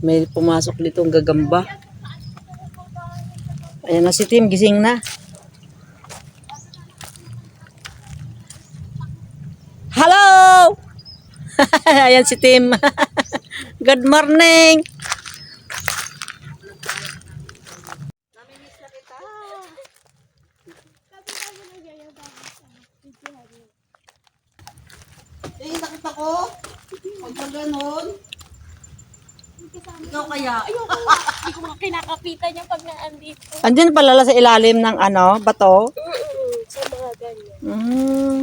May pumasok dito ang gagamba. Ayan na si Tim, gising na. Hello! Ayan si Tim. Good morning! Eh, nakita ko. Pag ba ganun? Ikaw kaya? Ayoko. Hindi ko mga kinakapitan niya pag naandito. Andyan pala sa ilalim ng ano, bato. Sa mga ganyan. Mm.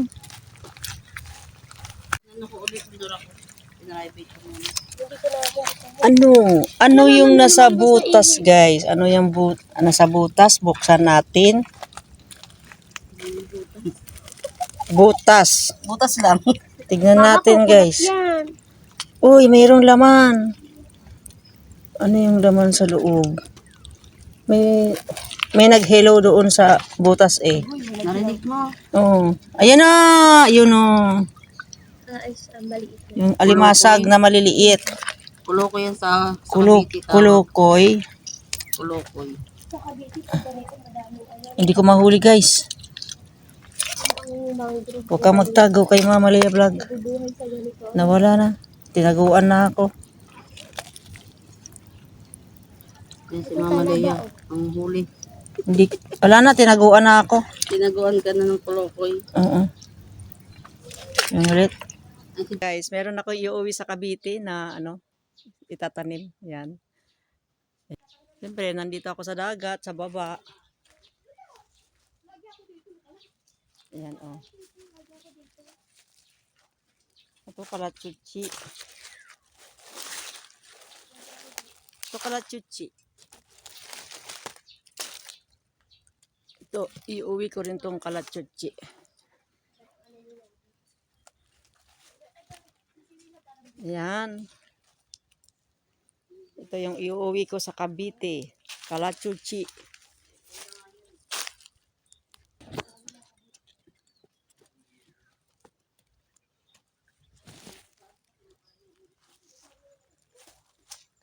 Ano ko ulit. Pinarivate ko muna. Hindi ko na ako Ano? Ano yung nasa butas, guys? Ano yung but nasa butas? Buksan natin. Butas. Butas lang. Tignan natin, guys. Yan. Uy, mayroong laman. Ano yung laman sa loob? May may nag-hello doon sa butas eh. Narinig mo? Oh. Ayan na, yun oh. Ah. Yung alimasag na maliliit. Kulo ko yan sa, sa Kulo, Cavite, tawag. kulukoy. Kulo ko. Sa Cavite, sa ganito madami. Ayan, Hindi ko mahuli, guys. Huwag kang magtago kay Mama Leia Vlog. Nawala na. Tinaguan na ako. Yan si Mama Lea. Ang huli. Hindi, wala na, tinaguan na ako. Tinaguan ka na ng kulokoy. Oo. Yung ulit. Guys, meron ako iuwi sa Cavite na ano, itatanim. Yan. Siyempre, nandito ako sa dagat, sa baba. Ayan, oh. Ito pala chuchi. Ito pala chuchi. Ito, iuwi ko rin tong kalachuchi. Yan. Ito yung iuwi ko sa Cavite. Kalachuchi.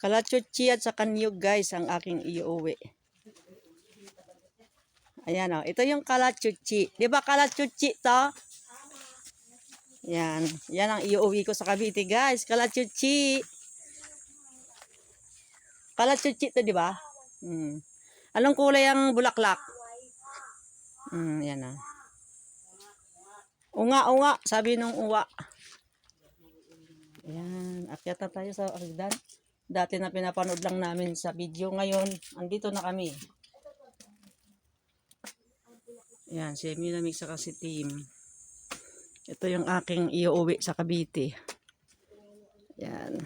Kalachuchi at sa kanyog guys ang aking iuwi. Ayan o. Ito yung kalachuchi. Di ba kalachuchi to? Yan. Yan ang iuwi ko sa Cavite, guys. Kalachuchi. Kalachuchi to, di ba? Hmm. Anong kulay ang bulaklak? Hmm, yan ah. Unga, unga. Sabi nung uwa. Ayan. Akyat na tayo sa agdan. Dati na pinapanood lang namin sa video. Ngayon, andito na kami. Ayan, si Minamig sa kasi team. Ito yung aking iuwi sa Cavite. Yan.